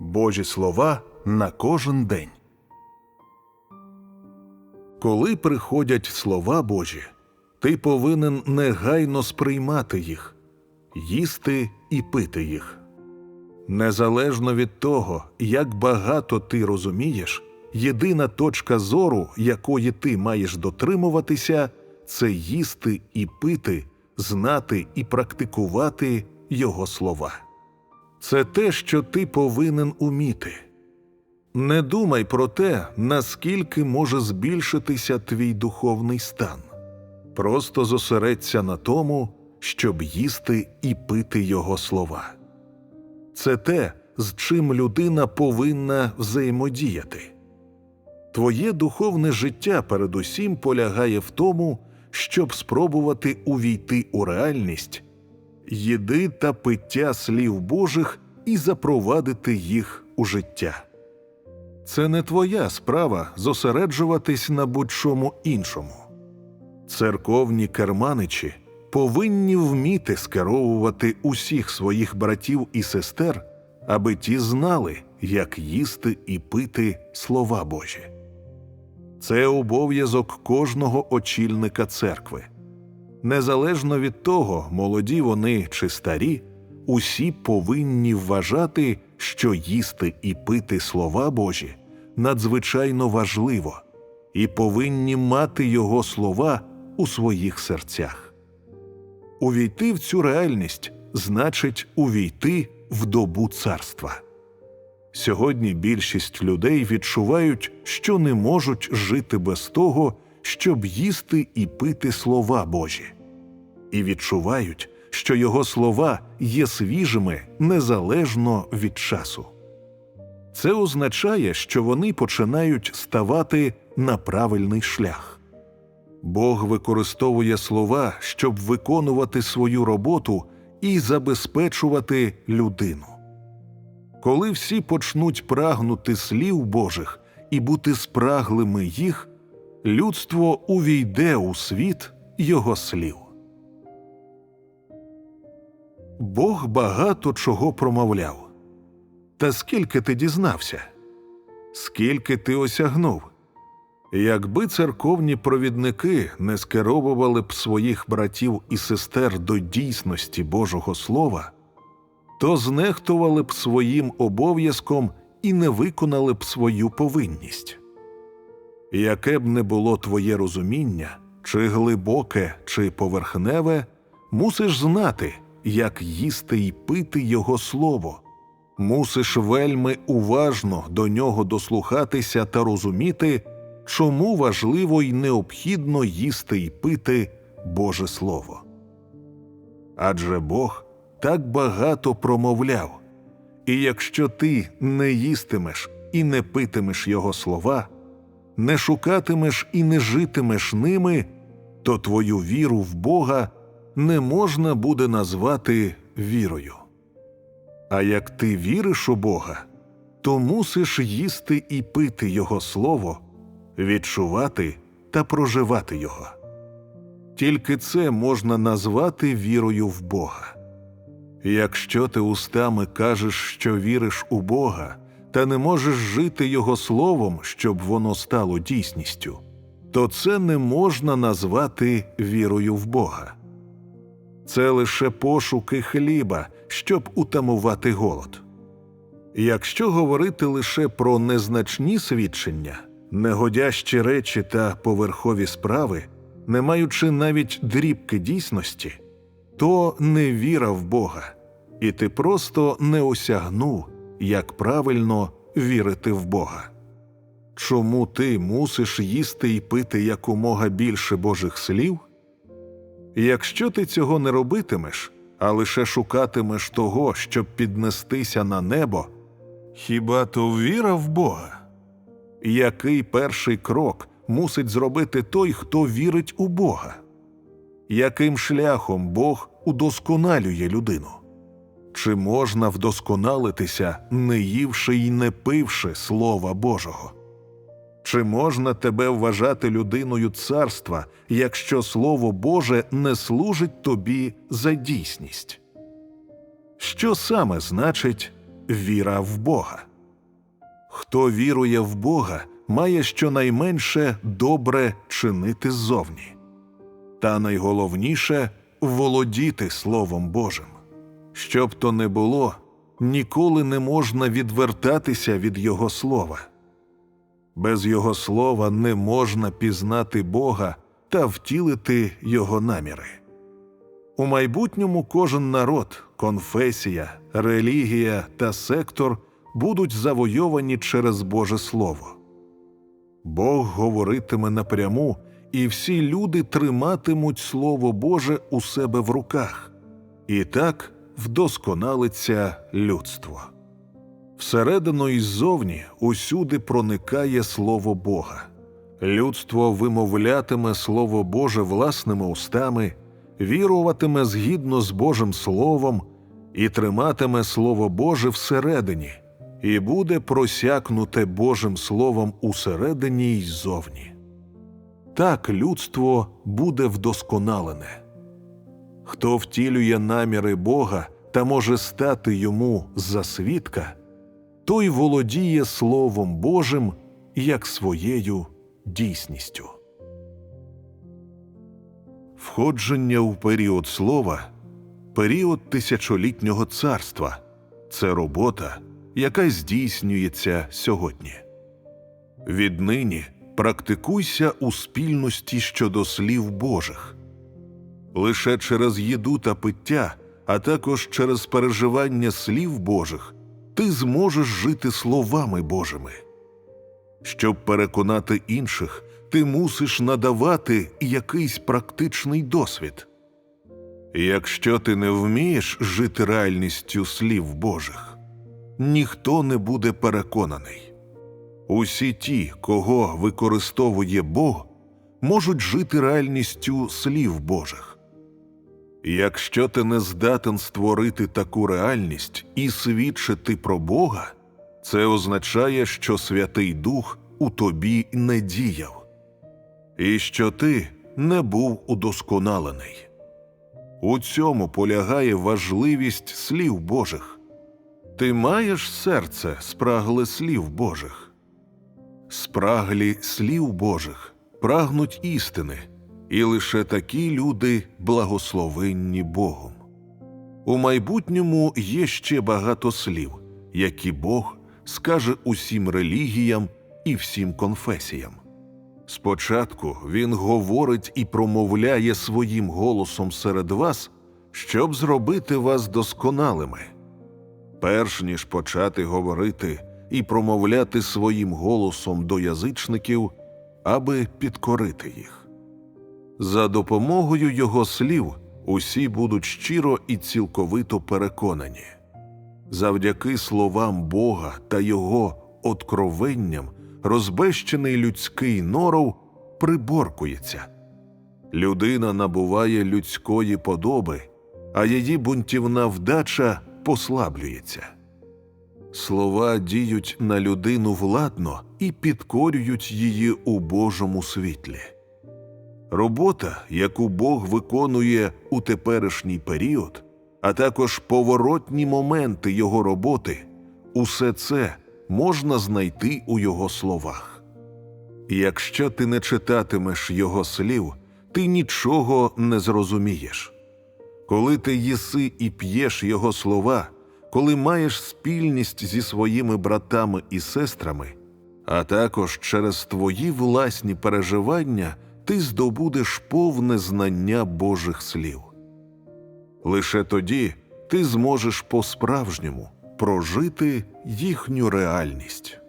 Божі слова на кожен день. Коли приходять слова Божі, ти повинен негайно сприймати їх, їсти і пити їх. Незалежно від того, як багато ти розумієш, єдина точка зору, якої ти маєш дотримуватися, це їсти і пити, знати і практикувати Його слова. Це те, що ти повинен уміти. Не думай про те, наскільки може збільшитися твій духовний стан. Просто зосередься на тому, щоб їсти і пити Його слова. Це те, з чим людина повинна взаємодіяти. Твоє духовне життя передусім полягає в тому, щоб спробувати увійти у реальність, їди та пиття слів Божих і запровадити їх у життя. Це не твоя справа зосереджуватись на будь-чому іншому. Церковні керманичі повинні вміти скеровувати усіх своїх братів і сестер, аби ті знали, як їсти і пити слова Божі. Це обов'язок кожного очільника церкви. Незалежно від того, молоді вони чи старі, усі повинні вважати, що їсти і пити слова Божі надзвичайно важливо, і повинні мати його слова у своїх серцях. Увійти в цю реальність значить увійти в добу царства. Сьогодні більшість людей відчувають, що не можуть жити без того, щоб їсти і пити слова Божі, і відчувають, що його слова є свіжими незалежно від часу. Це означає, що вони починають ставати на правильний шлях. Бог використовує слова, щоб виконувати свою роботу і забезпечувати людину. Коли всі почнуть прагнути слів Божих і бути спраглими їх, людство увійде у світ Його слів. Бог багато чого промовляв. Та скільки ти дізнався? Скільки ти осягнув? Якби церковні провідники не скеровували б своїх братів і сестер до дійсності Божого Слова, то знехтували б своїм обов'язком і не виконали б свою повинність. Яке б не було твоє розуміння, чи глибоке, чи поверхневе, мусиш знати, як їсти й пити Його Слово, мусиш вельми уважно до нього дослухатися та розуміти, чому важливо й необхідно їсти й пити Боже Слово. Адже Бог так багато промовляв, і якщо ти не їстимеш і не питимеш Його слова, не шукатимеш і не житимеш ними, то твою віру в Бога не можна буде назвати вірою. А як ти віриш у Бога, то мусиш їсти і пити Його Слово, відчувати та проживати Його. Тільки це можна назвати вірою в Бога. Якщо ти устами кажеш, що віриш у Бога, та не можеш жити Його словом, щоб воно стало дійсністю, то це не можна назвати вірою в Бога. Це лише пошуки хліба, щоб утамувати голод. Якщо говорити лише про незначні свідчення, негодящі речі та поверхові справи, не маючи навіть дрібки дійсності, то не віра в Бога, і ти просто не осягнув, як правильно вірити в Бога. Чому ти мусиш їсти і пити якомога більше Божих слів? Якщо ти цього не робитимеш, а лише шукатимеш того, щоб піднестися на небо, хіба то віра в Бога? Який перший крок мусить зробити той, хто вірить у Бога? Яким шляхом Бог удосконалює людину? Чи можна вдосконалитися, не ївши й не пивши Слова Божого? Чи можна тебе вважати людиною царства, якщо Слово Боже не служить тобі за дійсність? Що саме значить віра в Бога? Хто вірує в Бога, має щонайменше добре чинити ззовні. Та найголовніше володіти Словом Божим. Щоб то не було, ніколи не можна відвертатися від Його слова. Без Його слова не можна пізнати Бога та втілити Його наміри. У майбутньому кожен народ, конфесія, релігія та сектор будуть завойовані через Боже Слово. Бог говоритиме напряму, і всі люди триматимуть Слово Боже у себе в руках, і так вдосконалиться людство. Всередину і ззовні усюди проникає Слово Бога. Людство вимовлятиме Слово Боже власними устами, віруватиме згідно з Божим Словом і триматиме Слово Боже всередині, і буде просякнуте Божим Словом усередині й ззовні. Так людство буде вдосконалене. Хто втілює наміри Бога та може стати йому за свідка, той володіє Словом Божим як своєю дійсністю. Входження у період слова період тисячолітнього царства це робота, яка здійснюється сьогодні. Віднині практикуйся у спільності щодо слів Божих. Лише через їду та пиття, а також через переживання слів Божих, ти зможеш жити словами Божими. Щоб переконати інших, ти мусиш надавати якийсь практичний досвід. Якщо ти не вмієш жити реальністю слів Божих, ніхто не буде переконаний. Усі ті, кого використовує Бог, можуть жити реальністю слів Божих. Якщо ти не здатен створити таку реальність і свідчити про Бога, це означає, що Святий Дух у тобі не діяв, і що ти не був удосконалений. У цьому полягає важливість слів Божих. Ти маєш серце спрагле слів Божих. Спраглі слів Божих прагнуть істини, і лише такі люди благословенні Богом. У майбутньому є ще багато слів, які Бог скаже усім релігіям і всім конфесіям. Спочатку він говорить і промовляє своїм голосом серед вас, щоб зробити вас досконалими. Перш ніж почати говорити і промовляти своїм голосом до язичників, аби підкорити їх. За допомогою його слів усі будуть щиро і цілковито переконані. Завдяки словам Бога та Його откровенням розбещений людський норов приборкується. Людина набуває людської подоби, а її бунтівна вдача послаблюється. Слова діють на людину владно і підкорюють її у Божому світлі. Робота, яку Бог виконує у теперішній період, а також поворотні моменти його роботи, усе це можна знайти у його словах. Якщо ти не читатимеш його слів, ти нічого не зрозумієш. Коли ти їси і п'єш його слова, коли маєш спільність зі своїми братами і сестрами, а також через твої власні переживання ти здобудеш повне знання Божих слів. Лише тоді ти зможеш по-справжньому прожити їхню реальність.